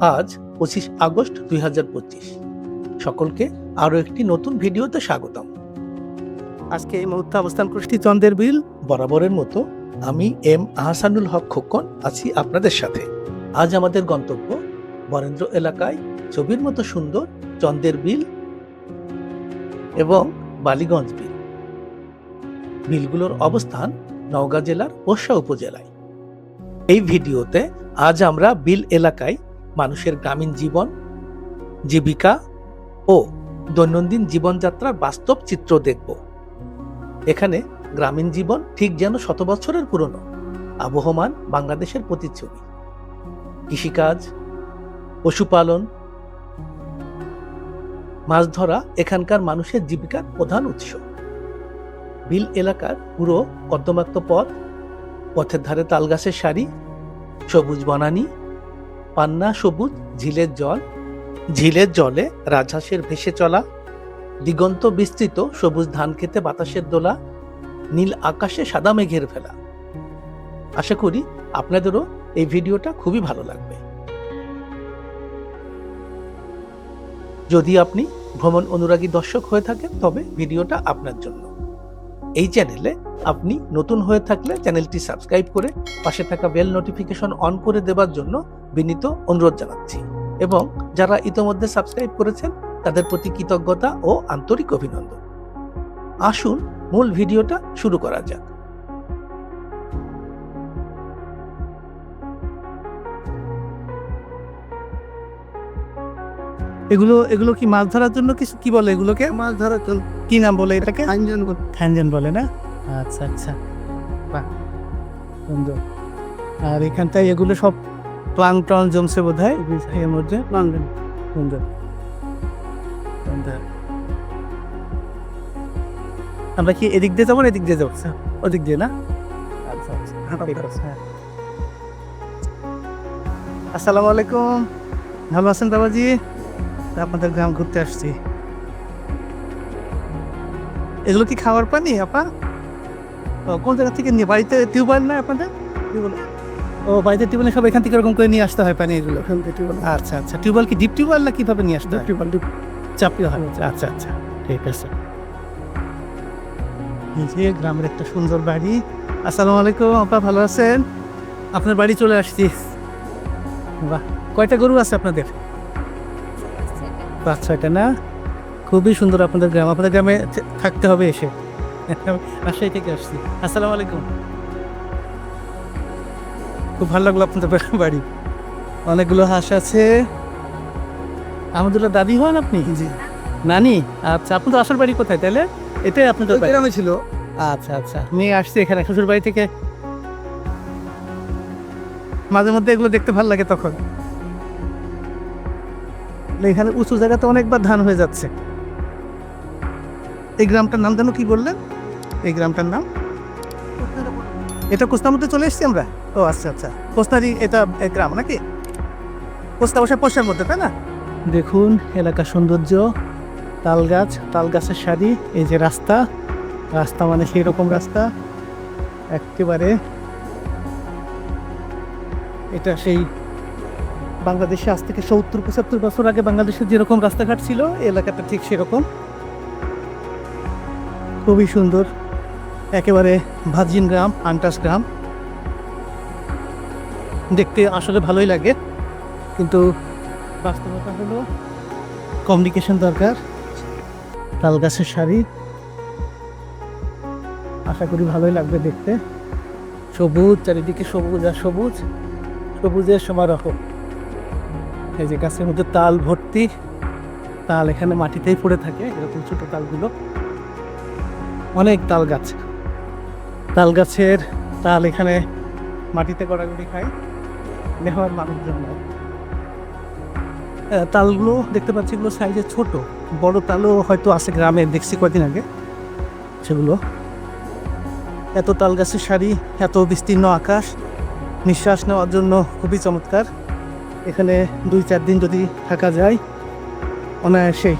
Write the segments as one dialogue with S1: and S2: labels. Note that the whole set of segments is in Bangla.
S1: আজ পঁচিশ আগস্ট দুই হাজার পঁচিশ। সকলকে আরও একটি নতুন ভিডিওতে স্বাগতম।
S2: আজকে এই মুহূর্তে অবস্থান করছি চন্দ্রের বিল।
S1: বরাবরের মতো আমি এম আহসানুল হক খোকন আছি আপনাদের সাথে। আজ আমাদের গন্তব্য বরেন্দ্র এলাকায় ছবির মতো সুন্দর চন্দ্রের বিল এবং বালিগঞ্জ বিল। বিলগুলোর অবস্থান নওগাঁ জেলার পোষা উপজেলায়। এই ভিডিওতে আজ আমরা বিল এলাকায় মানুষের গ্রামীণ জীবন, জীবিকা ও দৈনন্দিন জীবনযাত্রার বাস্তব চিত্র দেখব। এখানে গ্রামীণ জীবন ঠিক যেন শত বছরের পুরনো, আবহমান বাংলাদেশের প্রতিচ্ছবি। কৃষিকাজ, পশুপালন, মাছ ধরা এখানকার মানুষের জীবিকার প্রধান উৎস। বিল এলাকার পুরো কর্দমাক্ত পথ, পথের ধারে তালগাছের সারি, সবুজ বনানী পান্না সবুজ, ঝিলের জল। ঝিলের জলে রাজহাঁসের ভেসে চলা। দিগন্ত বিস্তৃত সবুজ ধান খেতে বাতাসের দোলা। নীল আকাশে সাদা মেঘের ফেলা আশা করি আপনাদেরও এই ভিডিওটা খুবই ভালো লাগবে। যদি আপনি ভ্রমণ অনুরাগী দর্শক হয়ে থাকেন, তবে ভিডিওটা আপনার জন্য। এই চ্যানেলে আপনি নতুন হয়ে থাকলে চ্যানেলটি সাবস্ক্রাইব করে পাশে থাকা বেল নোটিফিকেশন অন করে দেওয়ার জন্য বিনীত অনুরোধ জানাচ্ছি এবং যারা ইতোমধ্যে সাবস্ক্রাইব করেছেন তাদের প্রতি কৃতজ্ঞতা ও আন্তরিক অভিনন্দন। আসুন মূল ভিডিওটা শুরু করা যাক।
S2: এগুলো এগুলো কি মাছ ধরার জন্য কিছু কি বলে এগুলোকে?
S3: মাছ ধরার জন্য।
S2: কি নাম বলে এটাকে?
S3: আঞ্জন
S2: খানজান বলে না? আচ্ছা আচ্ছা। বাহ। সুন্দর। আর এখানটায় এগুলো সব প্লাংটন জমছে বোধ হয় এর মধ্যে আমরা কি এদিক দিয়ে যাব এদিক দিয়ে যাব? আচ্ছা, ওদিক দিয়ে না? আচ্ছা আচ্ছা হ্যাঁ। আসসালামু আলাইকুম। ভালো আছেন বাবাজি? আপনাদের গ্রাম ঘুরতে আসছি। এগুলো কি খাওয়ার পানি আপা? কোন জায়গা থেকে নিয়ে? বাড়িতে টিউবওয়েল না আপনাদের? টিউবওয়েল ও বাড়িতে টিউবওয়েল সব এখান থেকে এরকম করে নিয়ে আসতে হয় পানি এগুলো
S3: এখান থেকে টিউবওয়েল
S2: আচ্ছা আচ্ছা। টিউবওয়েল কি ডিপ টিউবওয়েল না কীভাবে নিয়ে আসতে হয়?
S3: Tubewell deep.
S2: চাপি হয়। আচ্ছা আচ্ছা। ঠিক আছে। এই যে গ্রামের একটা সুন্দর বাড়ি। আসসালামু আলাইকুম আপা ভালো আছেন? আপনার বাড়ি চলে আসছি। বাহ কয়টা গরু আছে আপনাদের? পাঁচ ছয়টা না? খুবই সুন্দর আপনাদের গ্রাম। আপনাদের গ্রামে থাকতে হবে এসে। রাজশাহী থেকে আসছি। আসসালামু আলাইকুম। খুব ভালো লাগল আপনাদের বাড়ি। অনেকগুলো হাঁস আছে। আমাদের দাদি হন আপনি?
S3: জি।
S2: নানি? আচ্ছা আপনাদের আসল বাড়ি কোথায় তাহলে? এটাই আপনাদের
S3: গ্রামে ছিল।
S2: আচ্ছা আচ্ছা মেয়ে আসছে এখানে শ্বশুর বাড়ি থেকে। মাঝে মধ্যে এগুলো দেখতে ভালো লাগে তখন। এখানে উঁচু জায়গাতে অনেকবার ধান হয়ে যাচ্ছে। এই গ্রামটার নাম যেন কি বললেন? এই গ্রামটার নাম? এটা কোস্তার মধ্যে চলে এসেছি আমরা? ও আচ্ছা আচ্ছা। কোস্তারি এটা গ্রাম নাকি? কোস্তা বসে পোষার মধ্যে, তাই না? দেখুন এলাকার সৌন্দর্য তাল গাছ তাল গাছের সারি, এই যে রাস্তা। রাস্তা মানে সেই রকম রাস্তা। একেবারে এটা সেই বাংলাদেশে আজ থেকে সত্তর, পঁচাত্তর বছর আগে বাংলাদেশে যেরকম রাস্তাঘাট ছিল, এলাকাটা ঠিক সেরকম। খুবই সুন্দর। একেবারে ভাজিন গ্রাম, আন্টাস গ্রাম। দেখতে আসলে ভালোই লাগে, কিন্তু বাস্তবতা হলো কমিউনিকেশন দরকার, তাল গাছের শাড়ি আশা করি ভালোই লাগবে দেখতে। সবুজ, চারিদিকে সবুজ আর সবুজ, সবুজের সমারোহ। এই যে গাছের মধ্যে তাল ভর্তি, তাল এখানে মাটিতেই পড়ে থাকে, এরকম ছোটো তালগুলো। অনেক তাল গাছ। তাল গাছের তাল এখানে মাটিতে গড়াগড়ি খায়। নেওয়ার মানুষজন তালগুলো দেখতে পাচ্ছি এগুলো সাইজে ছোট। বড় তালও হয়তো আছে গ্রামে, দেখছি কদিন আগে। সেগুলো। এত তাল গাছের শাড়ি এত বিস্তীর্ণ আকাশ, নিঃশ্বাস নেওয়ার জন্য খুবই চমৎকার। এখানে দুই চার দিন যদি থাকা যায়, অনায়াসেই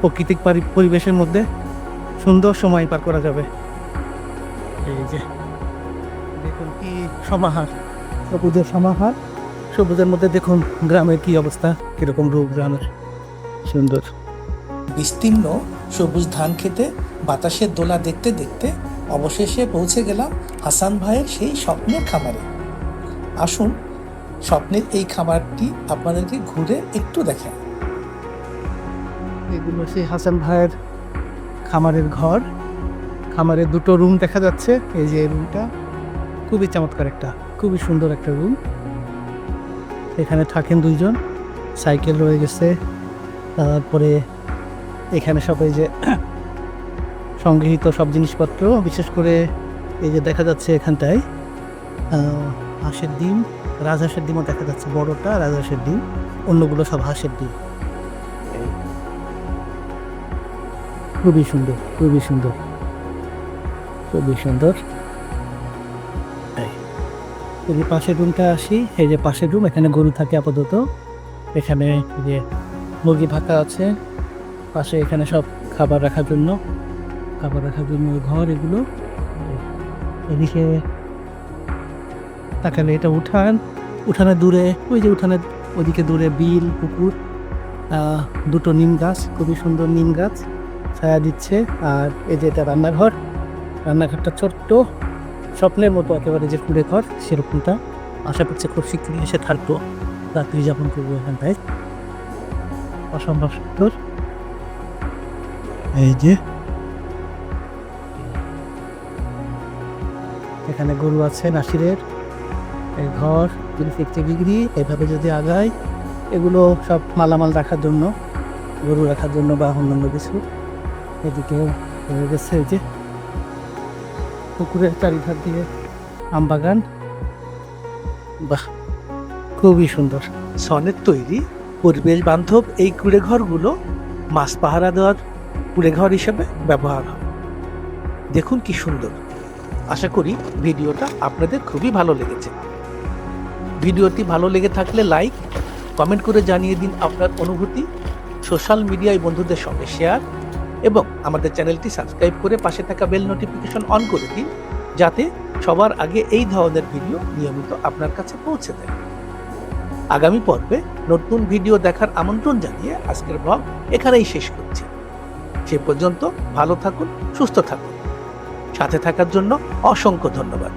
S2: প্রাকৃতিক পরিবেশের মধ্যে সুন্দর সময় পার করা যাবে। এই যে দেখুন কি সমাহার। সবুজের সমাহার। সবুজের মধ্যে দেখুন গ্রামের কি অবস্থা কীরকম রূপ গ্রামের। সুন্দর।
S1: বিস্তীর্ণ সবুজ ধান খেতে বাতাসের দোলা দেখতে দেখতে অবশেষে পৌঁছে গেলাম হাসান ভাইয়ের সেই স্বপ্নের খামারে। আসুন স্বপ্নের এই খামারটি আপনাদেরকে ঘুরে একটু দেখেন
S2: এগুলো সেই হাসান ভাইয়ের খামারের ঘর। খামারের দুটো রুম দেখা যাচ্ছে। এই যে রুমটা খুবই চমৎকার একটা খুবই সুন্দর একটা রুম এখানে থাকেন দুইজন সাইকেল রয়ে গেছে। তারপরে এখানে সব এই যে সংগৃহীত সব জিনিসপত্র বিশেষ করে এই যে দেখা যাচ্ছে এখানটায় আহ, হাঁসের ডিম রাজহাঁসের ডিমও দেখা যাচ্ছে বড়টা রাজহাঁসের ডিম অন্যগুলো সব হাঁসের ডিম। খুবই সুন্দর খুবই সুন্দর। খুবই সুন্দর। এই। এই যে পাশের রুমটা আসি, এই যে পাশের রুম এখানে গরু থাকে আপাতত। এখানে যে মুরগি ফাঁকা আছে, পাশে এখানে সব খাবার রাখার জন্য, খাবার রাখার জন্য ঘর এগুলো। এদিকে তাকালে এটা উঠান উঠানে দূরে, ওই যে উঠানে ওইদিকে দূরে বিল, পুকুর দুটো নিম গাছ, খুবই সুন্দর নিম গাছ, ছায়া দিচ্ছে, আর এই যে এটা রান্নাঘর। রান্নাঘরটা ছোট্ট, স্বপ্নের মতো একেবারে যে কুড়ে ঘর, সেরকমটা। আশা করছে খুব শীঘ্রই এসে থাকব। রাত্রি যাপন করব এখানটায় অসম্ভব সুন্দর। এই যে। এখানে গরু আছে নাসিরের। এই ঘর, যদি ফিফটি ডিগ্রি, এভাবে যদি আগায় এগুলো সব মালামাল রাখার জন্য, গরু রাখার জন্য বা অন্যান্য কিছু। এদিকে হয়ে গেছে এই যে। পুকুরের চারিধার দিয়ে। আম বাগান? বাহ খুবই সুন্দর।
S1: সনের তৈরি পরিবেশ বান্ধব এই কুড়ে ঘরগুলো মাছ পাহারা দেওয়ার কুড়ে ঘর হিসেবে ব্যবহার হয়। দেখুন কি সুন্দর। আশা করি ভিডিওটা আপনাদের খুবই ভালো লেগেছে। ভিডিওটি ভালো লেগে থাকলে লাইক কমেন্ট করে জানিয়ে দিন আপনার অনুভূতি। সোশ্যাল মিডিয়ায় বন্ধুদের সঙ্গে শেয়ার এবং আমাদের চ্যানেলটি সাবস্ক্রাইব করে পাশে থাকা বেল নোটিফিকেশন অন করে দিন, যাতে সবার আগে এই ধরনের ভিডিও নিয়মিত আপনার কাছে পৌঁছে দেয়। আগামী পর্বে নতুন ভিডিও দেখার আমন্ত্রণ জানিয়ে আজকের ব্লগ এখানেই শেষ করছি। সে পর্যন্ত ভালো থাকুন, সুস্থ থাকুন। সাথে থাকার জন্য অসংখ্য ধন্যবাদ।